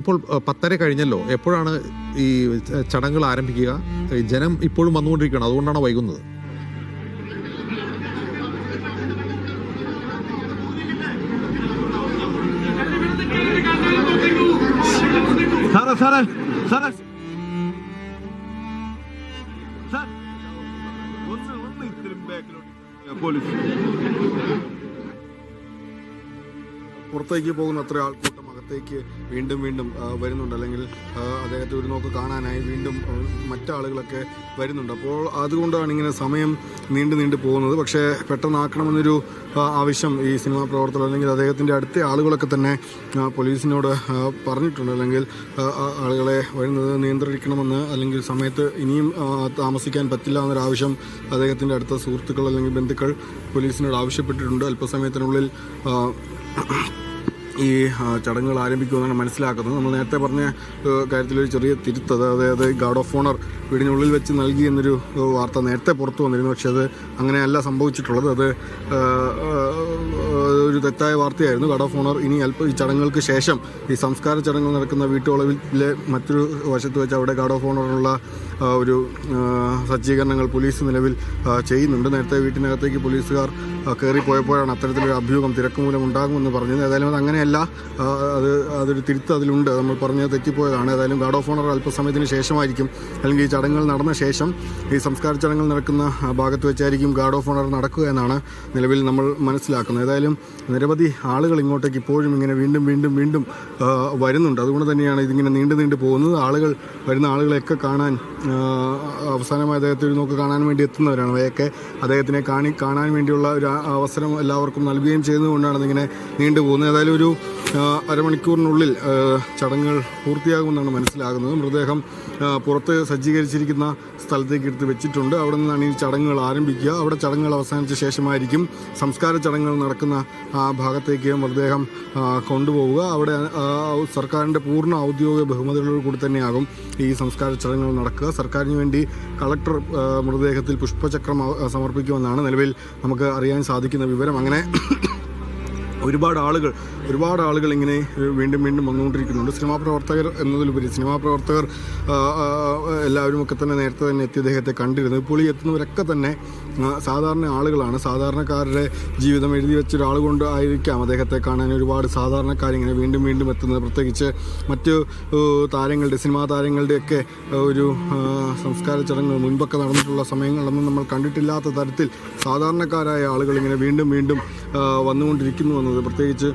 ഇപ്പോൾ പത്തര കഴിഞ്ഞല്ലോ. എപ്പോഴാണ് ഈ ചടങ്ങുകൾ ആരംഭിക്കുക? ജനം ഇപ്പോഴും വന്നുകൊണ്ടിരിക്കുകയാണ്. അതുകൊണ്ടാണ് വൈകുന്നത്? സാറേ സാറേ സാറേ. പോലീസ്. പുറത്തേക്ക് പോകുന്ന അത്ര ആൾക്കൂട്ടം അകത്തേക്ക് വീണ്ടും വീണ്ടും വരുന്നുണ്ട്. അല്ലെങ്കിൽ അദ്ദേഹത്തെ ഒരു നോക്ക് കാണാനായി വീണ്ടും മറ്റാളുകളൊക്കെ വരുന്നുണ്ട്. അപ്പോൾ അതുകൊണ്ടാണ് ഇങ്ങനെ സമയം നീണ്ടു നീണ്ടു പോകുന്നത്. പക്ഷേ പെട്ടെന്നാക്കണമെന്നൊരു ആവശ്യം ഈ സിനിമാ പ്രവർത്തകർ അല്ലെങ്കിൽ അദ്ദേഹത്തിന്റെ അടുത്ത ആളുകളൊക്കെ തന്നെ പോലീസിനോട് പറഞ്ഞിട്ടുണ്ട്. അല്ലെങ്കിൽ ആളുകളെ വരുന്നത് നിയന്ത്രിക്കണമെന്ന് അല്ലെങ്കിൽ സമയത്ത് ഇനിയും താമസിക്കാൻ പറ്റില്ല എന്നൊരാവശ്യം അദ്ദേഹത്തിന്റെ അടുത്ത സുഹൃത്തുക്കൾ അല്ലെങ്കിൽ ബന്ധുക്കൾ പോലീസിനോട് ആവശ്യപ്പെട്ടിട്ടുണ്ട്. അല്പസമയത്തിനുള്ളിൽ ഈ ചടങ്ങുകൾ ആരംഭിക്കുമെന്നാണ് മനസ്സിലാക്കുന്നത്. നമ്മൾ നേരത്തെ പറഞ്ഞ കാര്യത്തിലൊരു ചെറിയ തിരുത്തത് അതായത് ഗാർഡ് ഓഫ് ഓണർ വീടിനുള്ളിൽ വെച്ച് നൽകി എന്നൊരു വാർത്ത നേരത്തെ പുറത്തു വന്നിരുന്നു. പക്ഷേ അത് അങ്ങനെയല്ല സംഭവിച്ചിട്ടുള്ളത്. അത് ഒരു തെറ്റായ വാർത്തയായിരുന്നു. ഗാർഡ് ഓഫ് ഓണർ ഇനി അല്പ ഈ ചടങ്ങുകൾക്ക് ശേഷം ഈ സംസ്കാര ചടങ്ങുകൾ നടക്കുന്ന വീട്ടുവളവിലെ മറ്റൊരു വശത്ത് വെച്ച് അവിടെ ഗാർഡ് ഓഫ് ഓണറിനുള്ള ഒരു സജ്ജീകരണങ്ങൾ പോലീസ് നിലവിൽ ചെയ്യുന്നുണ്ട്. നേരത്തെ വീട്ടിനകത്തേക്ക് പോലീസുകാർ കയറിപ്പോയപ്പോഴാണ് അത്തരത്തിലൊരു അഭ്യൂഹം തിരക്ക് മൂലം ഉണ്ടാകുമെന്ന് പറഞ്ഞത്. ഏതായാലും അത് അങ്ങനെയല്ല. അത് അതൊരു തിരുത്ത് അതിലുണ്ട്. നമ്മൾ പറഞ്ഞത് തെറ്റിപ്പോയതാണ്. ഏതായാലും ഗാർഡ് ഓഫ് ഓണർ അല്പസമയത്തിന് ശേഷമായിരിക്കും. അല്ലെങ്കിൽ ഈ ചടങ്ങുകൾ നടന്ന ശേഷം ഈ സംസ്കാര ചടങ്ങുകൾ നടക്കുന്ന ഭാഗത്ത് വെച്ചായിരിക്കും ഗാർഡ് ഓഫ് ഓണർ നടക്കുക എന്നാണ് നിലവിൽ നമ്മൾ മനസ്സിലാക്കുന്നത്. ഏതായാലും നിരവധി ആളുകൾ ഇങ്ങോട്ടേക്ക് ഇപ്പോഴും ഇങ്ങനെ വീണ്ടും വീണ്ടും വീണ്ടും വരുന്നുണ്ട്. അതുകൊണ്ട് തന്നെയാണ് ഇതിങ്ങനെ നീണ്ടു നീണ്ടു പോകുന്നത്. ആളുകൾ വരുന്ന ആളുകളെയൊക്കെ കാണാൻ അവസാനമായി അദ്ദേഹത്തെ ഒരു നോക്ക് കാണാൻ വേണ്ടി എത്തുന്നവരാണ്. അവയൊക്കെ അദ്ദേഹത്തിനെ കാണി കാണാൻ വേണ്ടിയുള്ള ഒരു അവസരം എല്ലാവർക്കും നൽകുകയും ചെയ്യുന്നതുകൊണ്ടാണ് ഇതിങ്ങനെ നീണ്ടു പോകുന്നത്. ഏതായാലും ഒരു അരമണിക്കൂറിനുള്ളിൽ ചടങ്ങുകൾ പൂർത്തിയാകുമെന്നാണ് മനസ്സിലാകുന്നത്. മൃതദേഹം പുറത്ത് സജ്ജീകരിച്ചിരിക്കുന്ന സ്ഥലത്തേക്ക് എടുത്ത് വെച്ചിട്ടുണ്ട്. അവിടെ നിന്നാണ് ഈ ചടങ്ങുകൾ ആരംഭിക്കുക. അവിടെ ചടങ്ങുകൾ അവസാനിച്ച ശേഷമായിരിക്കും സംസ്കാര ചടങ്ങുകൾ നടക്കുന്ന ഭാഗത്തേക്ക് മൃതദേഹം ആ, കൊണ്ടുപോവുക. അവിടെ ആ, സർക്കാരിന്റെ പൂർണ ഔദ്യോഗിക ബഹുമതികളോട് കൂടി തന്നെയാകും ഈ സംസ്കാര ചടങ്ങുകൾ നടക്കുക. സർക്കാരിന് വേണ്ടി കളക്ടർ ആ, മൃതദേഹത്തിൽ പുഷ്പചക്രം സമർപ്പിക്കുമെന്നാണ് നിലവിൽ നമുക്ക് അറിയാൻ സാധിക്കുന്ന വിവരം. അങ്ങനെ ഒരുപാട് ആളുകൾ ഒരുപാട് ആളുകൾ ഇങ്ങനെ വീണ്ടും വീണ്ടും വന്നുകൊണ്ടിരിക്കുന്നുണ്ട്. സിനിമാ പ്രവർത്തകർ എന്നതിലുപരി സിനിമാ പ്രവർത്തകർ എല്ലാവരും ഒക്കെ തന്നെ നേരത്തെ തന്നെ എത്തി അദ്ദേഹത്തെ കണ്ടിരുന്നു പുളി എത്തുന്നവരൊക്കെ തന്നെ സാധാരണ ആളുകളാണ്. സാധാരണക്കാരുടെ ജീവിതം എഴുതി വെച്ച ഒരാൾ കൊണ്ട് ആയിരിക്കാം അദ്ദേഹത്തെ കാണാൻ ഒരുപാട് സാധാരണക്കാർ ഇങ്ങനെ വീണ്ടും വീണ്ടും എത്തുന്നത്. പ്രത്യേകിച്ച് മറ്റ് താരങ്ങളുടെ സിനിമാ താരങ്ങളുടെയൊക്കെ ഒരു സംസ്കാര ചടങ്ങുകൾ മുൻപൊക്കെ നടന്നിട്ടുള്ള സമയങ്ങളൊന്നും നമ്മൾ കണ്ടിട്ടില്ലാത്ത തരത്തിൽ സാധാരണക്കാരായ ആളുകൾ ഇങ്ങനെ വീണ്ടും വീണ്ടും വന്നുകൊണ്ടിരിക്കുന്നു എന്നത് പ്രത്യേകിച്ച്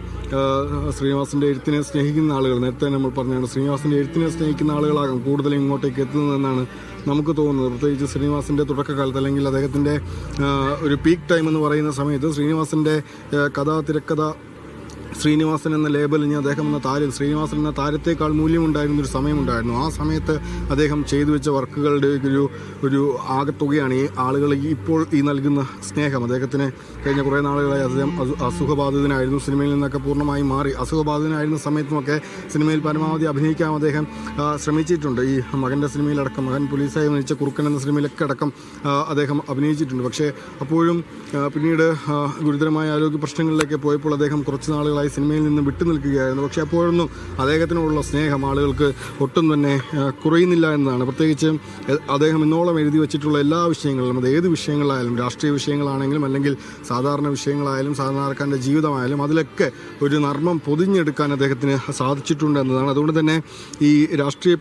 ശ്രീനിവാസിന്റെ എഴുത്തിനെ സ്നേഹിക്കുന്ന ആളുകൾ. നേരത്തെ നമ്മൾ പറഞ്ഞാണ് ശ്രീനിവാസിന്റെ എഴുത്തിനെ സ്നേഹിക്കുന്ന ആളുകളാകും കൂടുതലും ഇങ്ങോട്ടേക്ക് എത്തുന്നതെന്നാണ് നമുക്ക് തോന്നുന്നത്. പ്രത്യേകിച്ച് ശ്രീനിവാസിന്റെ തുടക്കകാലത്ത് അല്ലെങ്കിൽ അദ്ദേഹത്തിന്റെ ഒരു പീക്ക് ടൈം എന്ന് പറയുന്ന സമയത്ത് ശ്രീനിവാസിന്റെ കഥാ തിരക്കഥ ശ്രീനിവാസൻ എന്ന ലേബലിന് അദ്ദേഹം എന്ന താരം ശ്രീനിവാസൻ എന്ന താരത്തേക്കാൾ മൂല്യമുണ്ടായിരുന്ന ഒരു സമയമുണ്ടായിരുന്നു. ആ സമയത്ത് അദ്ദേഹം ചെയ്തു വെച്ച വർക്കുകളുടെ ഒരു ഒരു ആകത്തുകയാണ് ഈ ആളുകൾ ഇപ്പോൾ ഈ നൽകുന്ന സ്നേഹം. അദ്ദേഹത്തിന് കഴിഞ്ഞ കുറേ നാളുകളായി അദ്ദേഹം അസുഖബാധിതനായിരുന്നു. സിനിമയിൽ നിന്നൊക്കെ പൂർണമായും മാറി. അസുഖബാധിതനായിരുന്ന സമയത്തുമൊക്കെ സിനിമയിൽ പരമാവധി അഭിനയിക്കാൻ അദ്ദേഹം ശ്രമിച്ചിട്ടുണ്ട്. ഈ മകന്റെ സിനിമയിലടക്കം മകൻ പോലീസായി നയിച്ച കുറുക്കൻ എന്ന സിനിമയിലൊക്കെ അടക്കം അദ്ദേഹം അഭിനയിച്ചിട്ടുണ്ട്. പക്ഷേ അപ്പോഴും പിന്നീട് ഗുരുതരമായ ആരോഗ്യ പ്രശ്നങ്ങളിലേക്ക് പോയപ്പോൾ അദ്ദേഹം കുറച്ച് നാളുകളായി സിനിമയിൽ നിന്ന് വിട്ടു നിൽക്കുകയായിരുന്നു. പക്ഷേ അപ്പോഴൊന്നും അദ്ദേഹത്തിനോടുള്ള സ്നേഹം ആളുകൾക്ക് ഒട്ടും തന്നെ കുറയുന്നില്ല എന്നതാണ്. പ്രത്യേകിച്ച് അദ്ദേഹം ഇന്നോളം എഴുതി വെച്ചിട്ടുള്ള എല്ലാ വിഷയങ്ങളിലും അത് ഏത് വിഷയങ്ങളായാലും രാഷ്ട്രീയ വിഷയങ്ങളാണെങ്കിലും അല്ലെങ്കിൽ സാധാരണ വിഷയങ്ങളായാലും സാധാരണക്കാരന്റെ ജീവിതമായാലും അതിലൊക്കെ ഒരു നർമ്മം പൊതിഞ്ഞെടുക്കാൻ അദ്ദേഹത്തിന് സാധിച്ചിട്ടുണ്ട് എന്നതാണ്. അതുകൊണ്ട് തന്നെ ഈ രാഷ്ട്രീയ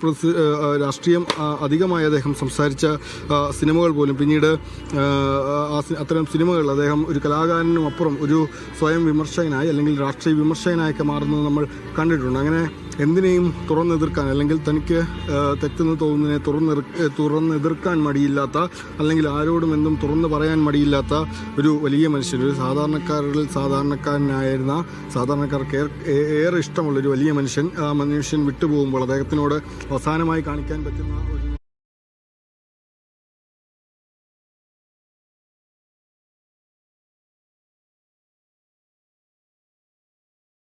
രാഷ്ട്രീയം അധികമായി അദ്ദേഹം സംസാരിച്ച സിനിമകൾ പോലും പിന്നീട് അത്തരം സിനിമകൾ അദ്ദേഹം ഒരു കലാകാരനും അപ്പുറം ഒരു സ്വയം വിമർശകനായി അല്ലെങ്കിൽ രാഷ്ട്രീയ വിമർശകനായൊക്കെ മാറുന്നത് നമ്മൾ കണ്ടിട്ടുണ്ട്. അങ്ങനെ എന്തിനേയും തുറന്നെതിർക്കാൻ അല്ലെങ്കിൽ തനിക്ക് തെറ്റെന്ന് തോന്നുന്നതിനെ തുറന്നെ തുറന്നെതിർക്കാൻ മടിയില്ലാത്ത അല്ലെങ്കിൽ ആരോടും എന്തും തുറന്ന് പറയാൻ മടിയില്ലാത്ത ഒരു വലിയ മനുഷ്യൻ ഒരു സാധാരണക്കാരിൽ സാധാരണക്കാരനായിരുന്ന സാധാരണക്കാർക്ക് ഏറെ ഇഷ്ടമുള്ള ഒരു വലിയ മനുഷ്യൻ ആ മനുഷ്യൻ വിട്ടുപോകുമ്പോൾ അദ്ദേഹത്തിനോട് അവസാനമായി കാണിക്കാൻ പറ്റുന്ന ഒരു